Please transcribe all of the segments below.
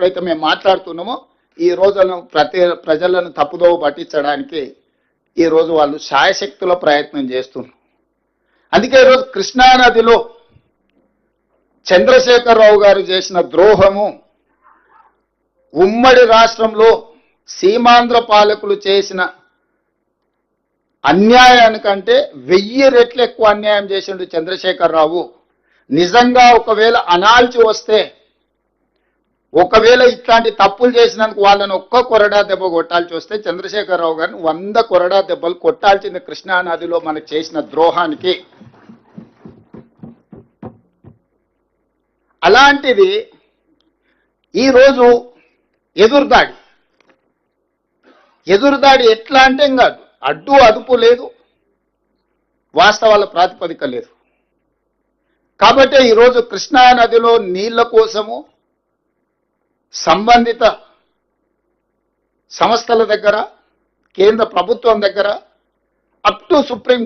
ఎప్పుడైతే మేము మాట్లాడుతున్నామో ఈ రోజులను ప్రతి ప్రజలను తప్పుదోవ పట్టించడానికి ఈ రోజు వాళ్ళు శాయశక్తుల ప్రయత్నం చేస్తున్నారు. అందుకే ఈరోజు కృష్ణానదిలో చంద్రశేఖరరావు గారు చేసిన ద్రోహము ఉమ్మడి రాష్ట్రంలో సీమాంధ్ర పాలకులు చేసిన అన్యాయానికంటే వెయ్యి రెట్లు ఎక్కువ అన్యాయం చేసిండు చంద్రశేఖరరావు. నిజంగా ఒకవేళ అనాల్చి వస్తే ఒకవేళ ఇట్లాంటి తప్పులు చేసినందుకు వాళ్ళని ఒక్క కొరడా దెబ్బ కొట్టాల్సి వస్తే చంద్రశేఖరరావు గారిని వంద కొరడా దెబ్బలు కొట్టాల్సింది కృష్ణానదిలో మనకు చేసిన ద్రోహానికి. అలాంటిది ఈరోజు ఎదురుదాడి ఎదురుదాడి ఎట్లా అంటే ఇంకా అడ్డు అదుపు లేదు వాస్తవాల ప్రాతిపదిక లేదు. కాబట్టి ఈరోజు కృష్ణా నదిలో నీళ్ళ కోసము సంబంధిత సంస్థల దగ్గర కేంద్ర ప్రభుత్వం దగ్గర అప్ టు సుప్రీం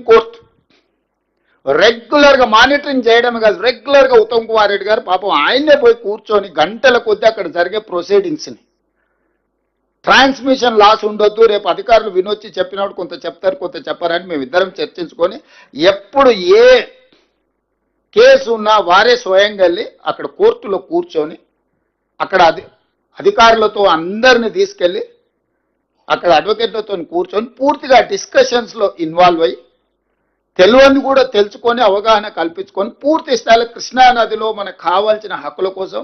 రెగ్యులర్గా మానిటరింగ్ చేయడం కాదు రెగ్యులర్గా ఉత్తమ్ కుమార్ రెడ్డి గారు పాపం ఆయనే పోయి కూర్చొని గంటల కొద్దీ అక్కడ జరిగే ప్రొసీడింగ్స్ని ట్రాన్స్మిషన్ లాస్ ఉండొద్దు రేపు అధికారులు వినొచ్చి చెప్పినప్పుడు కొంత చెప్తారు కొంత చెప్పారని మేము ఇద్దరం చర్చించుకొని ఎప్పుడు ఏ కేసు ఉన్నా వారే స్వయంగా వెళ్ళి అక్కడ కోర్టులో కూర్చొని అక్కడ అధి అధికారులతో అందరిని తీసుకెళ్ళి అక్కడ అడ్వకేట్లతో కూర్చొని పూర్తిగా డిస్కషన్స్లో ఇన్వాల్వ్ అయ్యి తెలియని కూడా తెలుసుకొని అవగాహన కల్పించుకొని పూర్తి స్థాయిలో కృష్ణా నదిలో మనకు కావాల్సిన హక్కుల కోసం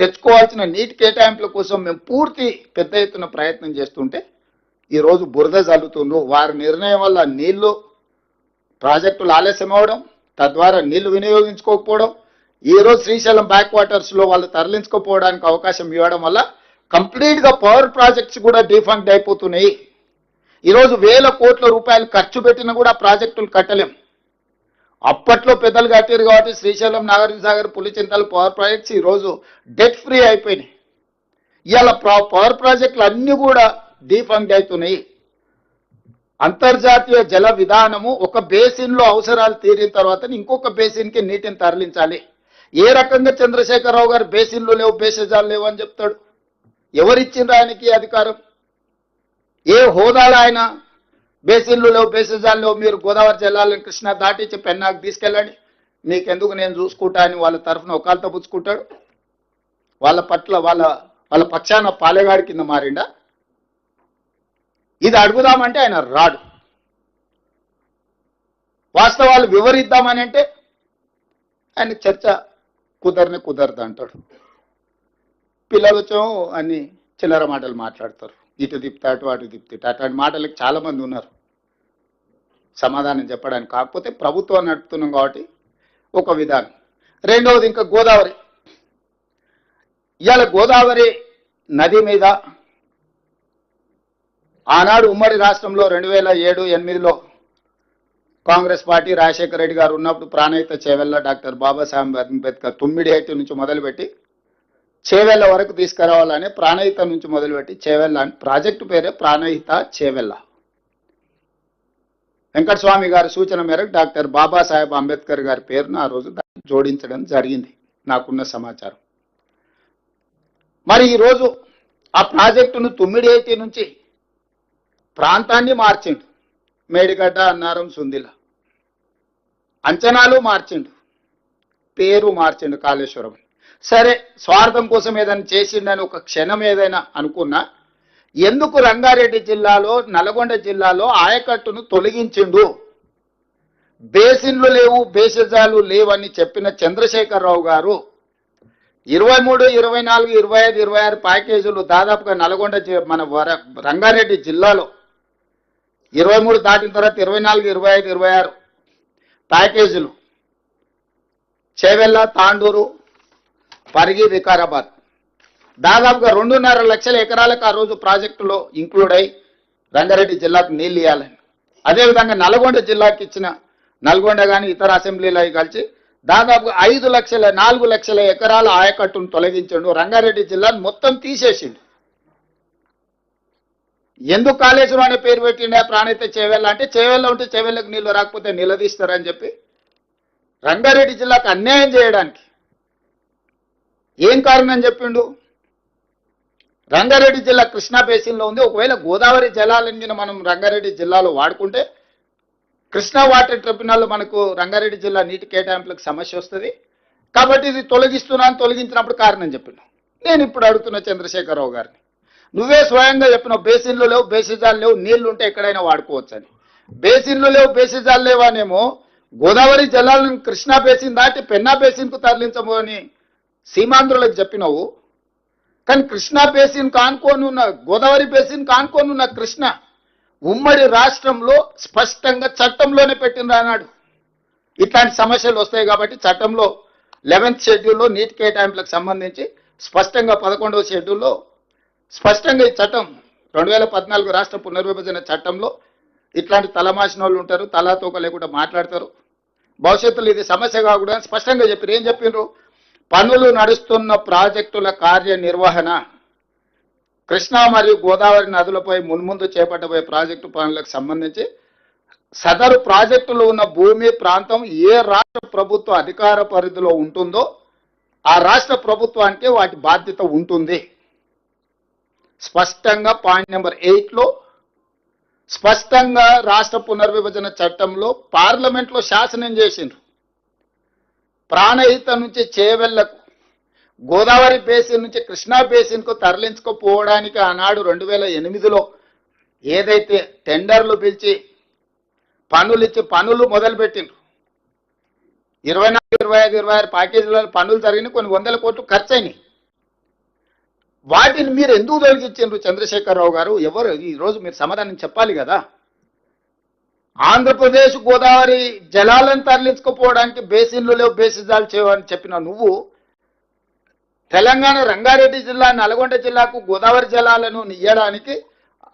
తెచ్చుకోవాల్సిన నీటి కేటాయింపుల కోసం మేము పూర్తి పెద్ద ఎత్తున ప్రయత్నం చేస్తుంటే ఈరోజు బురద జల్లుతుండ్రు. వారి నిర్ణయం వల్ల నీళ్ళు ప్రాజెక్టులు ఆలస్యం అవడం తద్వారా నీళ్ళు వినియోగించుకోకపోవడం ఈ రోజు శ్రీశైలం బ్యాక్ వాటర్స్లో వాళ్ళు తరలించుకోపోవడానికి అవకాశం ఇవ్వడం వల్ల కంప్లీట్గా పవర్ ప్రాజెక్ట్స్ కూడా డిఫంక్ట్ అయిపోతున్నాయి. ఈరోజు వేల కోట్ల రూపాయలు ఖర్చు పెట్టినా కూడా ప్రాజెక్టులు కట్టలేం. అప్పట్లో పెద్దలు కట్టారు కాబట్టి శ్రీశైలం నాగార్జునసాగర్ పులిచింతలు పవర్ ప్రాజెక్ట్స్ ఈరోజు డెట్ ఫ్రీ అయిపోయినాయి. ఇవాళ పవర్ ప్రాజెక్టులు అన్ని కూడా డిఫంక్ట్ అవుతున్నాయి అంతర్జాతీయ జల విధానము ఒక బేసిన్లో అవసరాలు తీరిన తర్వాత ఇంకొక బేసిన్కి నీటిని తరలించాలి. ఏ రకంగా చంద్రశేఖరరావు గారు బేసిన్లు లేవు బేసజాలు లేవు అని చెప్తాడు? ఎవరిచ్చిండ్రు ఆయనకి అధికారం? ఏ హోదాలో ఆయన బేసిన్లు లేవు బేసజాలు లేవు మీరు గోదావరి జిల్లాలను కృష్ణ దాటించి పెన్నాకు తీసుకెళ్ళండి. నీకెందుకు నేను చూసుకుంటా అని వాళ్ళ తరఫున ఒకళ్ళతో పుచ్చుకుంటాడు. వాళ్ళ పట్ల వాళ్ళ వాళ్ళ పక్షాన పాలెగాడి కింద మారిండా? ఇది అడుగుదామంటే ఆయన రాడు. వాస్తవాలు వివరిద్దామని అంటే ఆయన చర్చ కుదరని కుదరదు అంటాడు. పిల్లలతో అని చిల్లర మాటలు మాట్లాడతారు. ఇటు తిప్పితే అటు అటు తిప్పితే అట్లాంటి మాటలకు చాలా మంది ఉన్నారు. సమాధానం చెప్పడానికి. కాకపోతే ప్రభుత్వం నడుపుతున్నాం కాబట్టి ఒక విధానం. రెండవది ఇంకా గోదావరి. ఇవాళ గోదావరి నది మీద ఆనాడు ఉమ్మడి రాష్ట్రంలో రెండు వేల ఏడు ఎనిమిదిలో కాంగ్రెస్ పార్టీ రాజశేఖర రెడ్డి గారు ఉన్నప్పుడు ప్రాణహిత చేవెళ్ళ డాక్టర్ బాబాసాహెబ్ అంబేద్కర్ తొమ్మిది హైట్ నుంచి మొదలుపెట్టి చేవెళ్ళ వరకు తీసుకురావాలని ప్రాణహిత నుంచి మొదలుపెట్టి చేవెళ్ళ అని ప్రాజెక్టు పేరే ప్రాణహిత చేవెళ్ళ వెంకటస్వామి గారి సూచన మేరకు డాక్టర్ బాబాసాహెబ్ అంబేద్కర్ గారి పేరును ఆ రోజు జోడించడం జరిగింది. నాకున్న సమాచారం. మరి ఈరోజు ఆ ప్రాజెక్టును తొమ్మిది నుంచి ప్రాంతాన్ని మార్చిండు. మేడిగడ్డ అన్నారం సుందిల. అంచనాలు మార్చిండు. పేరు మార్చిండు కాళేశ్వరం. సరే స్వార్థం కోసం ఏదైనా చేసిండని ఒక క్షణం ఏదైనా అనుకున్నా ఎందుకు రంగారెడ్డి జిల్లాలో నల్గొండ జిల్లాలో ఆయకట్టును తొలగించిండు? బేసిన్లు లేవు బేసిజాలు లేవని చెప్పిన చంద్రశేఖరరావు గారు ఇరవై మూడు ఇరవై నాలుగు ఇరవై ఐదు ఇరవై ఆరు ప్యాకేజీలు దాదాపుగా నల్గొండ మన వర- రంగారెడ్డి జిల్లాలో ఇరవై మూడు దాటిన తర్వాత ఇరవై నాలుగు ఇరవై ఐదు ఇరవై ఆరు ప్యాకేజీలు. చేవెళ్ళ తాండూరు పరిగి వికారాబాద్. దాదాపుగా రెండున్నర లక్షల ఎకరాలకు ఆ రోజు ప్రాజెక్టులో ఇంక్లూడ్ అయి రంగారెడ్డి జిల్లాకు నీళ్ళు ఇవ్వాలని అదేవిధంగా నల్గొండ జిల్లాకి ఇచ్చిన నల్గొండ కానీ ఇతర అసెంబ్లీలు అవి కలిసి దాదాపుగా ఐదు లక్షల నాలుగు లక్షల ఎకరాల ఆయకట్టును తొలగించండు. రంగారెడ్డి జిల్లాను మొత్తం తీసేసిండు. ఎందుకు కాళేశ్వరం అనే పేరు పెట్టిండే? ప్రాణిత చేవెళ్ళ అంటే చేవెళ్ళ ఉంటే చేవెళ్ళకు నీళ్ళు రాకపోతే నిలదీస్తారని చెప్పి రంగారెడ్డి జిల్లాకు అన్యాయం చేయడానికి ఏం కారణం చెప్పిండు? రంగారెడ్డి జిల్లా కృష్ణా బేసిన్లో ఉంది. ఒకవేళ గోదావరి జలాలను మనం రంగారెడ్డి జిల్లాలో వాడుకుంటే కృష్ణా వాటర్ ట్రిబ్యునల్ మనకు రంగారెడ్డి జిల్లా నీటి కేటాయింపులకు సమస్య వస్తుంది. కాబట్టి ఇది తొలగిస్తున్నాను తొలగించినప్పుడు కారణం చెప్పిండు నేను ఇప్పుడు అడుగుతున్న చంద్రశేఖరరావు గారిని. నువ్వే స్వయంగా చెప్పినావు బేసిన్లు లేవు బేసిజాలు లేవు నీళ్ళు ఉంటే ఎక్కడైనా వాడుకోవచ్చు అని బేసిన్లు లేవు బేసిజాలు లేవానేమో గోదావరి జలాలను కృష్ణా బేసిన్ దాటి పెన్నా బేసిన్కు తరలించమని సీమాంధ్రులకు చెప్పినావు. కానీ కృష్ణా బేసిన్ కానుకొని ఉన్న గోదావరి బేసిన్ కానుకొని ఉన్న కృష్ణ ఉమ్మడి రాష్ట్రంలో స్పష్టంగా చట్టంలోనే పెట్టింది అన్నాడు. ఇట్లాంటి సమస్యలు వస్తాయి కాబట్టి చట్టంలో లెవెన్త్ షెడ్యూల్లో నీటి కేటాయింపులకు సంబంధించి స్పష్టంగా పదకొండవ షెడ్యూల్లో స్పష్టంగా ఈ చట్టం రెండు వేల పద్నాలుగు రాష్ట్ర పునర్విభజన చట్టంలో ఇట్లాంటి తలమాసిన వాళ్ళు ఉంటారు తలాతోక లేకుండా మాట్లాడతారు. భవిష్యత్తులో ఇది సమస్య కాకుండా స్పష్టంగా చెప్పారు ఏం చెప్పిండ్రు పనులు నడుస్తున్న ప్రాజెక్టుల కార్యనిర్వహణ కృష్ణా మరియు గోదావరి నదులపై మున్ముందు చేపట్టబోయే ప్రాజెక్టు పనులకు సంబంధించి సదరు ప్రాజెక్టులో ఉన్న భూమి ప్రాంతం ఏ రాష్ట్ర ప్రభుత్వ అధికార పరిధిలో ఉంటుందో ఆ రాష్ట్ర ప్రభుత్వానికి వాటి బాధ్యత ఉంటుంది. స్పష్టంగా పాయింట్ నెంబర్ ఎయిట్లో స్పష్టంగా రాష్ట్ర పునర్విభజన చట్టంలో పార్లమెంట్లో శాసనం చేసిండ్రు. ప్రాణహిత నుంచి చేవెళ్ళకు గోదావరి బేసిన్ నుంచి కృష్ణా బేసిన్కు తరలించుకుపోవడానికి ఆనాడు రెండు వేల ఎనిమిదిలో ఏదైతే టెండర్లు పిలిచి పనులు ఇచ్చి పనులు మొదలుపెట్టిండ్రు. ఇరవై నాలుగు ఇరవై ఐదు ఇరవై ఆరు ప్యాకేజీల పనులు జరిగినాయి కొన్ని వందల కోట్లు ఖర్చు అయినాయి వాటిని మీరు ఎందుకు తొలగించారు చంద్రశేఖరరావు గారు? ఎవరు? ఈ రోజు మీరు సమాధానం చెప్పాలి కదా. ఆంధ్రప్రదేశ్ గోదావరి జలాలను తరలించుకుపోవడానికి బేసిన్లు లేవు బేసిజాలు చేయవని చెప్పిన నువ్వు తెలంగాణ రంగారెడ్డి జిల్లా నల్గొండ జిల్లాకు గోదావరి జలాలను ఇయ్యడానికి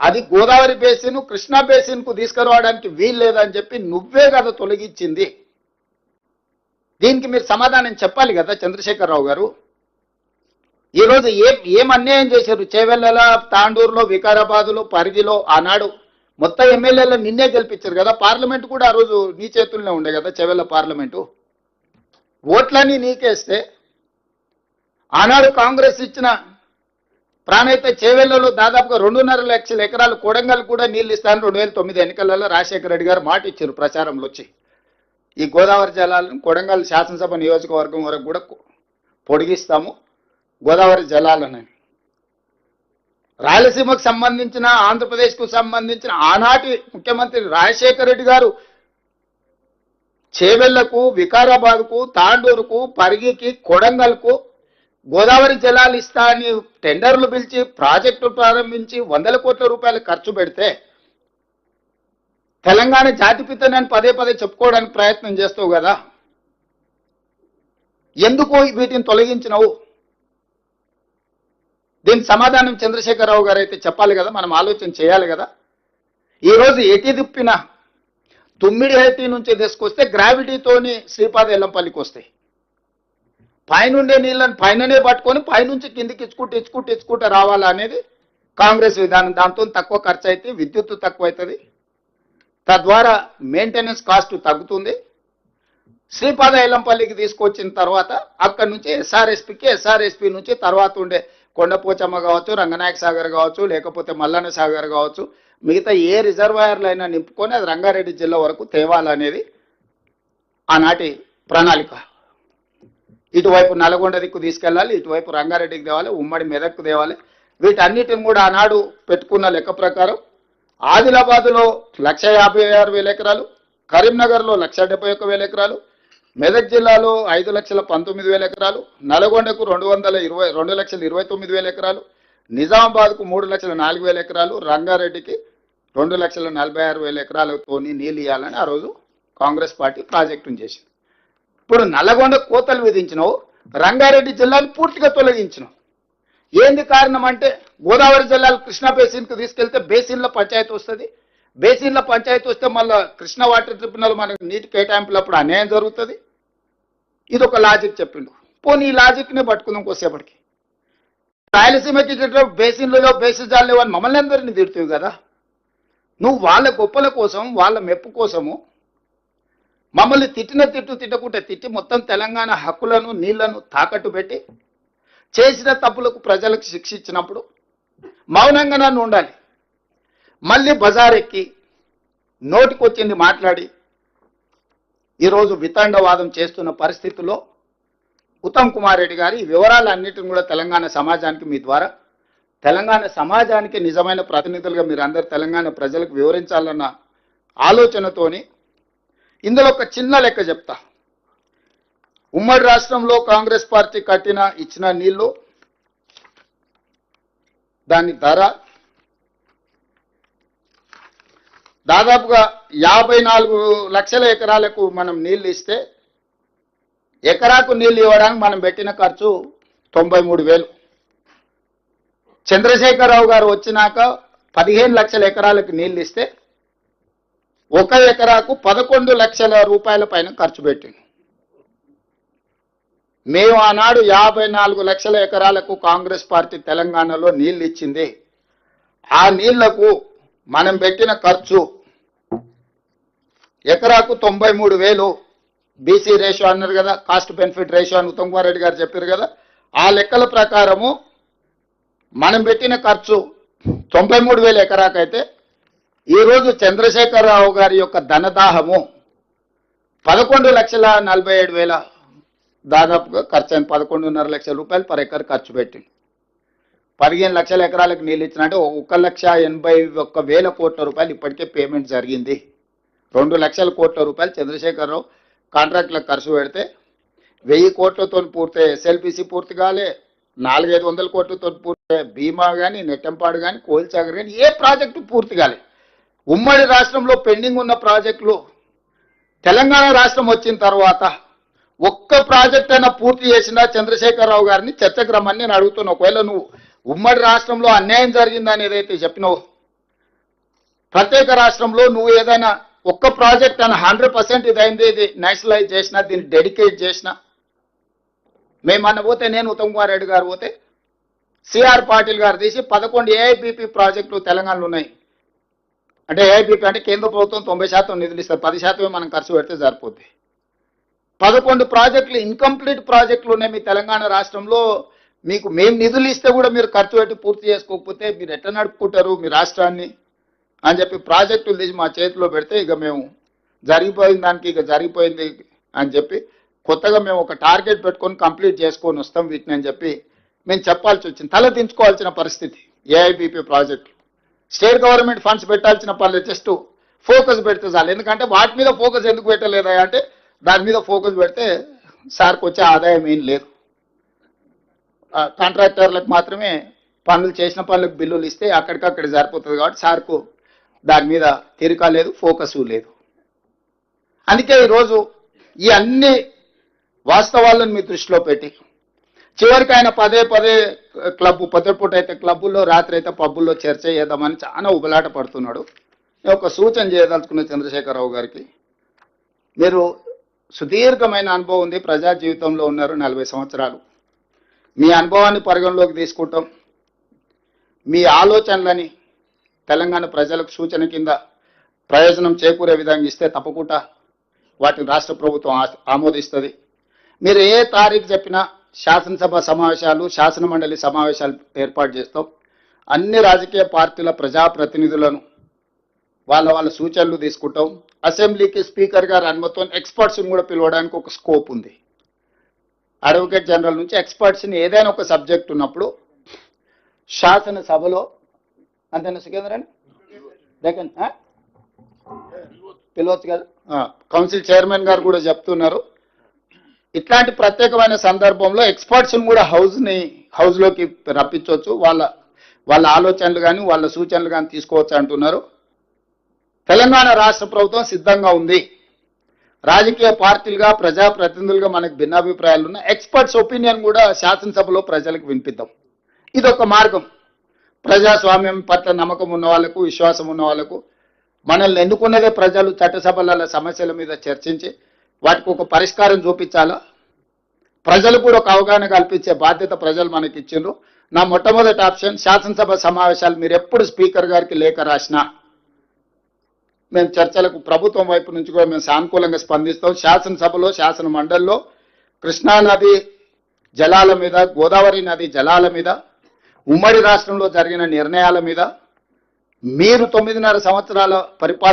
అది గోదావరి బేసిన్ కృష్ణా బేసిన్కు తీసుకురావడానికి వీలు లేదని చెప్పి నువ్వే కదా తొలగించింది. దీనికి మీరు సమాధానం చెప్పాలి కదా చంద్రశేఖరరావు గారు? ఈ రోజు ఏం ఏం అన్యాయం చేశారు? చేవెళ్ళల తాండూరులో వికారాబాదులో పరిధిలో ఆనాడు మొత్తం ఎమ్మెల్యేలు నిన్నే గెలిపించారు కదా? పార్లమెంట్ కూడా ఆ రోజు నీ చేతుల్లోనే ఉండే కదా చెవెళ్ళ పార్లమెంటు? ఓట్లన్నీ నీకేస్తే ఆనాడు కాంగ్రెస్ ఇచ్చిన ప్రాణైతే చేవెళ్ళలో దాదాపుగా రెండున్నర లక్షల ఎకరాలు కొడంగల్ కూడా నీళ్ళు ఇస్తాను రెండు వేల తొమ్మిది ఎన్నికలలో రాజశేఖర రెడ్డి గారు మాట ఇచ్చారు ప్రచారంలో వచ్చి. ఈ గోదావరి జలాలను కొడంగల్ శాసనసభ నియోజకవర్గం వరకు కూడా పొడిగిస్తాము. గోదావరి జలాలని. రాయలసీమకు సంబంధించిన ఆంధ్రప్రదేశ్కు సంబంధించిన ఆనాటి ముఖ్యమంత్రి రాజశేఖర రెడ్డి గారు చేవెళ్ళకు వికారాబాద్కు తాండూరుకు పరిగికి కొడంగల్కు గోదావరి జలాలు ఇస్తా అని టెండర్లు పిలిచి ప్రాజెక్టు ప్రారంభించి వందల కోట్ల రూపాయలు ఖర్చు పెడితే తెలంగాణ జాతిపిత నేను పదే పదే చెప్పుకోవడానికి ప్రయత్నం చేస్తావు కదా? ఎందుకు వీటిని తొలగించినవు? దీని సమాధానం చంద్రశేఖరరావు గారు అయితే చెప్పాలి కదా మనం ఆలోచన చేయాలి కదా. ఈరోజు ఎటి దిప్పిన తుమ్మిడి హైటీ నుంచి తీసుకొస్తే గ్రావిటీతోని శ్రీపాద ఎల్లంపల్లికి వస్తాయి. పైనుండే నీళ్ళని పైననే పట్టుకొని పైనుంచి కిందికి ఇచ్చుకుంటూ ఇచ్చుకుంటూ ఇచ్చుకుంటూ రావాలా అనేది కాంగ్రెస్ విధానం. దాంతో తక్కువ ఖర్చు అయితే విద్యుత్ తక్కువ అవుతుంది తద్వారా మెయింటెనెన్స్ కాస్ట్ తగ్గుతుంది. శ్రీపాద ఎల్లంపల్లికి తీసుకొచ్చిన తర్వాత అక్కడి నుంచి ఎస్ఆర్ఎస్పికి ఎస్ఆర్ఎస్పి నుంచి తర్వాత ఉండే కొండపోచమ్మ కావచ్చు రంగనాయక సాగర్ కావచ్చు లేకపోతే మల్లన్న సాగర్ కావచ్చు మిగతా ఏ రిజర్వాయర్లు అయినా నింపుకొని అది రంగారెడ్డి జిల్లా వరకు తేవాలనేది ఆనాటి ప్రణాళిక. ఇటువైపు నల్గొండ దిక్కు తీసుకెళ్ళాలి ఇటువైపు రంగారెడ్డికి తేవాలి ఉమ్మడి మెదక్కు తేవాలి. వీటన్నిటిని కూడా ఆనాడు పెట్టుకున్న లెక్క ప్రకారం ఆదిలాబాద్లో లక్ష యాభై ఆరు వేల ఎకరాలు కరీంనగర్లో లక్ష డెబ్బై ఒక్క వేల ఎకరాలు మెదక్ జిల్లాలో ఐదు లక్షల పంతొమ్మిది వేల ఎకరాలు నల్గొండకు రెండు వందల ఇరవై రెండు లక్షల ఇరవై తొమ్మిది వేల ఎకరాలు నిజామాబాద్కు మూడు లక్షల నాలుగు వేల ఎకరాలు రంగారెడ్డికి రెండు లక్షల నలభై ఆరు వేల ఎకరాలతోని నీళ్ళు ఇవ్వాలని ఆ రోజు కాంగ్రెస్ పార్టీ ప్రాజెక్టును చేసింది. ఇప్పుడు నల్లగొండ కోతలు విధించినావు రంగారెడ్డి జిల్లాను పూర్తిగా తొలగించినావు. ఏంది కారణం అంటే గోదావరి జిల్లాలో కృష్ణా బేసిన్కి తీసుకెళ్తే బేసిన్లో పంచాయతీ వస్తుంది. బేసిన్లో పంచాయతీ వస్తే మళ్ళీ కృష్ణా వాటర్ ట్రిబ్యునల్ మనకు నీటి కేటాయింపులప్పుడు అన్యాయం జరుగుతుంది. ఇది ఒక లాజిక్ చెప్పిండు. పోనీ ఈ లాజిక్ని పట్టుకుందాం కొద్దిసేపటికి. రాయలసీమకి బేసిన్లలో బేసిజాలు లేవని మమ్మల్ని అందరినీ తిడుతుంది కదా. నువ్వు వాళ్ళ గొప్పల కోసం వాళ్ళ మెప్పు కోసము మమ్మల్ని తిట్టిన తిట్టు తిట్టకుంటే తిట్టి మొత్తం తెలంగాణ హక్కులను నీళ్ళను తాకట్టు పెట్టి చేసిన తప్పులకు ప్రజలకు శిక్ష ఇచ్చినప్పుడు మౌనంగా నన్ను ఉండాలి. మళ్ళీ బజారెక్కి నోటికొచ్చింది మాట్లాడి ఈరోజు వితండవాదం చేస్తున్న పరిస్థితుల్లో ఉత్తమ్ కుమార్ రెడ్డి గారి వివరాలు వివరాలన్నిటిని కూడా తెలంగాణ సమాజానికి మీ ద్వారా తెలంగాణ సమాజానికి నిజమైన ప్రతినిధులుగా మీరు అందరు తెలంగాణ ప్రజలకు వివరించాలన్న ఆలోచనతోని ఇందులో ఒక చిన్న లెక్క చెప్తా. ఉమ్మడి రాష్ట్రంలో కాంగ్రెస్ పార్టీ కట్టిన ఇచ్చిన నీళ్ళు దాని ధర దాదాపుగా యాభై నాలుగు లక్షల ఎకరాలకు మనం నీళ్ళు ఇస్తే ఎకరాకు నీళ్ళు ఇవ్వడానికి మనం పెట్టిన ఖర్చు తొంభై మూడు వేలు. చంద్రశేఖరరావు గారు వచ్చినాక పదిహేను లక్షల ఎకరాలకు నీళ్ళు ఇస్తే ఒక ఎకరాకు పదకొండు లక్షల రూపాయల పైన ఖర్చు పెట్టింది మేము ఆనాడు యాభై నాలుగు లక్షల ఎకరాలకు కాంగ్రెస్ పార్టీ తెలంగాణలో నీళ్ళు ఇచ్చింది. ఆ నీళ్ళకు మనం పెట్టిన ఖర్చు ఎకరాకు తొంభై మూడు వేలు బీసీ రేషియో అన్నారు కదా కాస్ట్ బెనిఫిట్ రేషియో అని ఉత్తమ్ కుమార్ రెడ్డి గారు చెప్పారు కదా. ఆ లెక్కల ప్రకారము మనం పెట్టిన ఖర్చు తొంభై మూడు వేల ఎకరాకైతే ఈరోజు చంద్రశేఖరరావు గారి యొక్క ధనదాహము పదకొండు లక్షల నలభై ఏడు వేల దాదాపుగా ఖర్చు అయింది. పదకొండున్నర లక్షల రూపాయలు పర్ ఎకర్ ఖర్చు పెట్టింది పదిహేను లక్షల ఎకరాలకు నీళ్ళు ఇచ్చినట్టే ఒక లక్ష ఎనభై ఒక్క వేల కోట్ల రూపాయలు ఇప్పటికే పేమెంట్ జరిగింది. రెండు లక్షల కోట్ల రూపాయలు చంద్రశేఖరరావు కాంట్రాక్టులకు ఖర్చు పెడితే వెయ్యి కోట్లతో పూర్తి ఎస్ఎల్పిసి పూర్తి కాలే నాలుగైదు వందల కోట్లతో పూర్తి బీమా కానీ నెట్టంపాడు కానీ కోల్చాగర్ కానీ ఏ ప్రాజెక్టు పూర్తి కాలే. ఉమ్మడి రాష్ట్రంలో పెండింగ్ ఉన్న ప్రాజెక్టులు తెలంగాణ రాష్ట్రం వచ్చిన తర్వాత ఒక్క ప్రాజెక్ట్ అయినా పూర్తి చేసిన చంద్రశేఖరరావు గారిని? చర్చకు రమ్మని నేను అడుగుతున్నా. ఒకవేళ నువ్వు ఉమ్మడి రాష్ట్రంలో అన్యాయం జరిగిందని ఏదైతే చెప్పినావు. ప్రత్యేక రాష్ట్రంలో నువ్వు ఏదైనా ఒక్క ప్రాజెక్ట్ అని హండ్రెడ్ పర్సెంట్ ఇది అయింది ఇది నేషనలైజ్ చేసినా దీన్ని డెడికేట్ చేసిన. మేమన్న పోతే నేను ఉత్తమ్ కుమార్ రెడ్డి గారు పోతే సిఆర్ పాటిల్ గారు తీసి పదకొండు ఏఐబిపి ప్రాజెక్టులు తెలంగాణలో ఉన్నాయి. అంటే ఏఐబిపి అంటే కేంద్ర ప్రభుత్వం తొంభై శాతం నిధులు ఇస్తారు. పది శాతమే మనం ఖర్చు పెడితే సరిపోద్ది. పదకొండు ప్రాజెక్టులు ఇన్కంప్లీట్ ప్రాజెక్టులు ఉన్నాయి మీ తెలంగాణ రాష్ట్రంలో. మీకు మేము నిధులు ఇస్తే కూడా మీరు ఖర్చు పెట్టి పూర్తి చేసుకోకపోతే మీరు ఎట్లా నడుపుకుంటారు మీ రాష్ట్రాన్ని? అని చెప్పి ప్రాజెక్టులు తీసి మా చేతిలో పెడితే ఇక మేము జరిగిపోయిన దానికి ఇక జరిగిపోయింది అని చెప్పి కొత్తగా మేము ఒక టార్గెట్ పెట్టుకొని కంప్లీట్ చేసుకొని వస్తాం వీటిని అని చెప్పి మేము చెప్పాల్సి వచ్చింది. తల దించుకోవాల్సిన పరిస్థితి ఏఐబిపి ప్రాజెక్టులు స్టేట్ గవర్నమెంట్ ఫండ్స్ పెట్టాల్సిన పనులు జస్ట్ ఫోకస్ పెడితే చాలు. ఎందుకంటే వాటి మీద ఫోకస్ ఎందుకు పెట్టలేదా అంటే దాని మీద ఫోకస్ పెడితే సార్కి వచ్చే ఆదాయం ఏం లేదు. కాంట్రాక్టర్లకు మాత్రమే పనులు చేసిన పనులకు బిల్లులు ఇస్తే అక్కడికక్కడ సరిపోతుంది కాబట్టి సార్కు దాని మీద తీరిక లేదు ఫోకస్ లేదు. అందుకే ఈరోజు ఈ అన్ని వాస్తవాలను మీ దృష్టిలో పెట్టి చివరికి ఆయన పదే పదే క్లబ్ పొద్దుపూట అయితే క్లబ్బుల్లో రాత్రి అయితే పబ్బుల్లో చర్చ చేద్దామని చాలా ఉబలాట పడుతున్నాడు. నేను ఒక సూచన చేయదలుచుకున్న చంద్రశేఖరరావు గారికి మీరు సుదీర్ఘమైన అనుభవం ఉంది ప్రజా జీవితంలో ఉన్నారు నలభై సంవత్సరాలు. మీ అనుభవాన్ని పరిగణలోకి తీసుకుంటాం. మీ ఆలోచనలని తెలంగాణ ప్రజలకు సూచన కింద ప్రయోజనం చేకూరే విధంగా ఇస్తే తప్పకుండా వాటిని రాష్ట్ర ప్రభుత్వం ఆ- ఆమోదిస్తుంది. మీరు ఏ తారీఖు చెప్పినా శాసనసభ సమావేశాలు శాసన మండలి సమావేశాలు ఏర్పాటు చేస్తాం. అన్ని రాజకీయ పార్టీల ప్రజాప్రతినిధులను వాళ్ళ వాళ్ళ సూచనలు తీసుకుంటాం. అసెంబ్లీకి స్పీకర్ గారు అనుమతితో ఎక్స్పర్ట్స్ని కూడా పిలవడానికి ఒక స్కోప్ ఉంది. అడ్వకేట్ జనరల్ నుంచి ఎక్స్పర్ట్స్ని ఏదైనా ఒక సబ్జెక్ట్ ఉన్నప్పుడు శాసనసభలో అంతేనా సికేంద్రన్? డెకన్ పిలవచ్చు కదా. కౌన్సిల్ చైర్మన్ గారు కూడా చెప్తున్నారు. ఇట్లాంటి ప్రత్యేకమైన సందర్భంలో ఎక్స్పర్ట్స్ని కూడా హౌస్ని హౌస్లోకి రప్పించవచ్చు. వాళ్ళ వాళ్ళ ఆలోచనలు కానీ వాళ్ళ సూచనలు కానీ తీసుకోవచ్చు అంటున్నారు. తెలంగాణ రాష్ట్ర ప్రభుత్వం సిద్ధంగా ఉంది. రాజకీయ పార్టీలుగా ప్రజాప్రతినిధులుగా మనకు భిన్నాభిప్రాయాలు ఉన్నాయి. ఎక్స్పర్ట్స్ ఒపీనియన్ కూడా శాసనసభలో ప్రజలకు వినిపిద్దాం. ఇదొక మార్గం. ప్రజాస్వామ్యం పట్ల నమ్మకం ఉన్న వాళ్ళకు విశ్వాసం ఉన్న వాళ్ళకు మనల్ని ఎన్నుకున్నదే ప్రజలు చట్టసభల సమస్యల మీద చర్చించి వాటికి ఒక పరిష్కారం చూపించాలా? ప్రజలు కూడా ఒక అవగాహన కల్పించే బాధ్యత ప్రజలు మనకి ఇచ్చిండ్రు. నా మొట్టమొదటి ఆప్షన్ శాసనసభ సమావేశాలు మీరు ఎప్పుడు స్పీకర్ గారికి లేఖ రాసినా మేము చర్చలకు ప్రభుత్వం వైపు నుంచి కూడా మేము సానుకూలంగా స్పందిస్తాం. శాసనసభలో శాసన మండలిలో కృష్ణా నది జలాల మీద గోదావరి నది జలాల మీద ఉమ్మడి రాష్ట్రంలో జరిగిన నిర్ణయాల మీద మీరు తొమ్మిదిన్నర సంవత్సరాల పరిపాలన